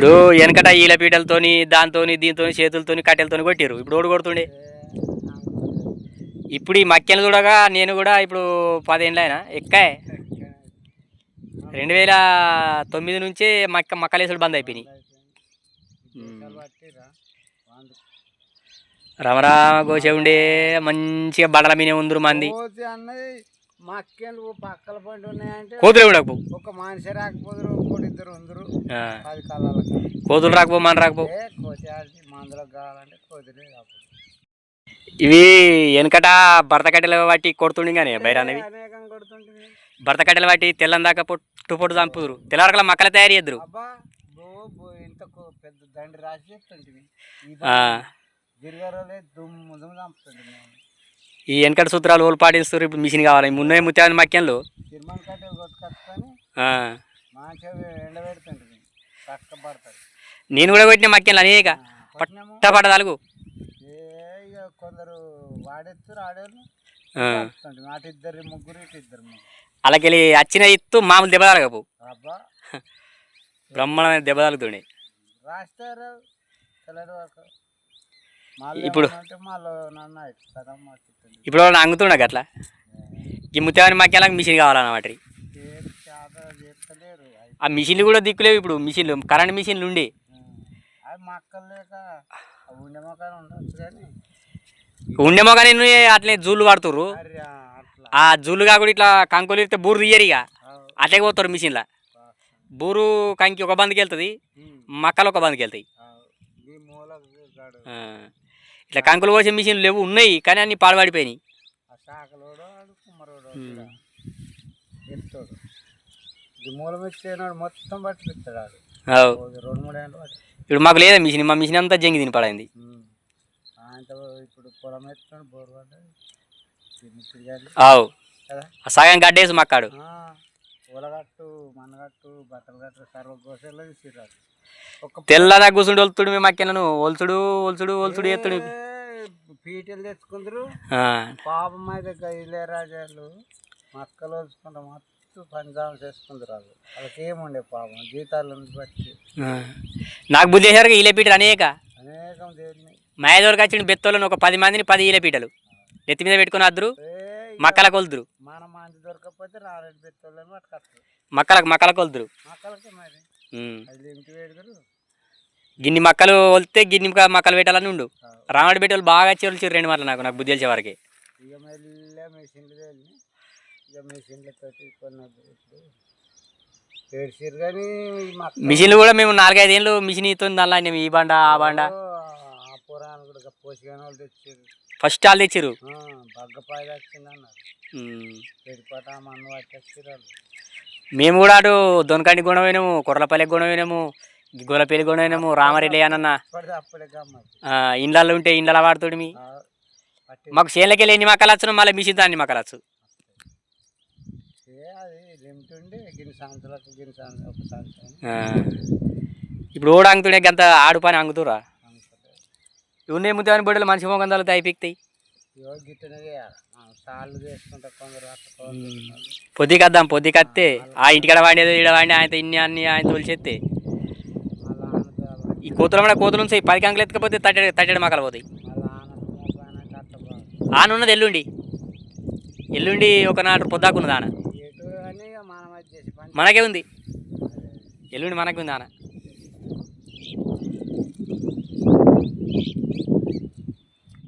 ఇప్పుడు వెనకట ఈల పీటలతోని దాంతోని దీంతోని చేతులతోని కట్టెలతోని కొట్టిరు ఇప్పుడు ఓడి కొడుతుండే. ఇప్పుడు ఈ మక్కెలు చూడగా నేను కూడా ఇప్పుడు పదేళ్ళు అయినా ఎక్కాయ్. రెండు వేల తొమ్మిది నుంచే మక్క మక్కలేసుడు బంద్ అయిపోయినాయి. రమరామ గోసే ఉండే మంచిగా బడల మీద ఉందరు మంది. పక్కల పండి ఉన్నాయంటే కోతులు ఉండకపో ఒక మనిషి రాకపోదురు ఇంకోటి ఇద్దరు ఉందరు. ఆ, పది కళ్ళకి కోతులు రాకపో మన రాకపో. ఏ కోతి ఆడి మందులకు కావాలంటే కోతిలే కాకపోతే. ఇవి వెనకట భర్త కట్టెలు బట్టి కొడుతుండే కానీ బైరానవి అనేకం కొడుతుంటుంది భర్త కట్టెలు బట్టి తెల్లం దాకా పొట్టు పొట్టు చంపుదురు. తెల్లవరకల మక్కలు తయారు చేద్దరు. అబ్బా బో బో ఇంత కో- పెద్ద దండి రాసి చెప్తుంటుంది గిరిగరలే దుమ్ము దుమ్ము చంపుతుంది మేము ఈ వెనకట సూత్రాలు ఓళ్ళు పాటిస్తారు ఇప్పుడు మిషన్ కావాలి. ఎండబెడుతుంటుంది. చక్క పడుతుంది నేను కూడా కొట్టిన మక్కెన్లు అనేక. పట్ట తలుగు ఏ ఇక కొందరు అలాకెళ్ళి వచ్చిన ఇత్తు మామూలు దెబ్బ తలగపు అబ్బా. బ్రహ్మాండమైన దెబ్బ తలుగుతుండే రాస్తారు? ఇప్పుడు- ఇప్పుడు వాళ్ళు అంగుతుండ అట్లా ఈ ముత్యాలని మక్కెలకు మిషన్ కావాలన్నమాట ఆ మిషన్లు కూడా దిక్కులేవు ఇప్పుడు మిషన్లు కరెంట్ మిషన్లు ఉండి. ఉండేమో కానీ. అట్లే జూలు పడుతుర్రు మరి ఆ జూలు కాకుండా ఇట్లా కంకులు ఇస్తే బూరు తీయరు ఇక. అట్లే పోతారు మిషన్లో. బూరు కంకి ఒక బందికి వెళ్తుంది. మక్కలు ఒక బందికి వెళ్తాయి. ఇట్లా కంకులు పోసే మిషన్లు లేవు ఉన్నాయి కానీ అన్ని పట్టి ఇప్పుడు మాకు లేదా మిషన్ మా మిషన్ అంతా జంగి తిని పడైంది. సగం గడ్డేసి మక్కాడు ఆ, ఉలగట్టు మనగట్టు బట్టలు గట్టు సర్వ గోసెల్లో తీసిరాడు ఒక తెల్లదా కూర్చుండి ఒలుతుడు మేము మక్కెలను ఒలుతుడు ఒలుతుడు ఒలుతుడు ఎత్తుడు పీటలు తెచ్చుకుందరు. పాపం అయితే ఇళ్ళరాజాలు మక్కలు వచ్చుకుంటారు మొత్తం పంచాంగం చేసుకుందరు వాళ్ళు వాళ్ళకి ఏముండే పాపం జీతాలు బట్టి. నాకు బుద్ధి చేశారు ఈలే పీటలు అనేక. అనేకం దేవుడిని మాయదోరికి వచ్చిన బెత్తోళ్ళను ఒక పది మందిని పది ఈలే పీటలు. ఎత్తి మీద పెట్టుకుని అద్దరు. మక్కల కొలుదురు మన మంది దొరకకపోతే పట్టుకొస్తారు మక్కలకు మక్కల కొలుదురు మక్కలకి మరి. అది గిన్ని మక్కలు వలితే గిన్ని మక్క- మక్కలు పెట్టాలని ఉండు. రామడి పెట్టాలి బాగా చెరులు రెండు మాటలు నాకు నాకు బుద్ధి తెలిసే వరకే. ఇక మెల్లె మెషిన్లు వెళ్ళి ఇక మెషిన్లతోటి కొన్ని ఇప్పుడు. ఏడ్చిరు కానీ మక్క మిషన్లు కూడా మేము నాలుగైదు ఏళ్ళు మిషన్ ఇస్తుంది దానిలో ఈ బండ ఆ బండ. కూడా పోసిగానే వాళ్ళు తెచ్చారు. ఫస్ట్ వాళ్ళు తెచ్చిరు బగ్గపాయ మన్ను పట్టేస్తారు మేము. కూడా అటు దొనకండి గుణం పోయినాము కొర్రపల్లికి గుణం పోయినాము గోలపల్లి గుణం పోయినాము రామారెడ్డి అన్న ఇండ్లలో ఉంటే ఇండ్ల వాడుతుడు మీ? మాకు చేనులకి వెళ్ళి ఎన్ని మక్కలు వచ్చు మళ్ళీ మిషన్ అన్ని మక్కలు వచ్చు. ఇప్పుడు ఓడ అంగుతుండే గంత ఆడు పని అంగుతురా ఉన్నాయి ముత్యాన్ని బొడ్డలు మనిషి మొగం తలతో అయిపోతాయి ఇవో గిట్టనే చేయాలి. ఆ, ఇంటికాడ వాడేదో ఈడ వాడి ఆయన ఇన్ని అన్ని ఆయన తోలిచేస్తే ఈ కోతులు మన కోతులు ఉంటాయి పది కంకలు ఎత్తుకపోతే తట్టెడు తట్టెడు మక్కలు పోతాయి. మళ్ళీ ఆనక మోపానక అట్లా బాగా ఆన ఉన్నది ఎల్లుండి ఎల్లుండి ఒకనాడు పొద్దాకున్నది ఆన. మనకే ఉంది. ఎల్లుండి మనకే ఉంది ఆన. Thank you.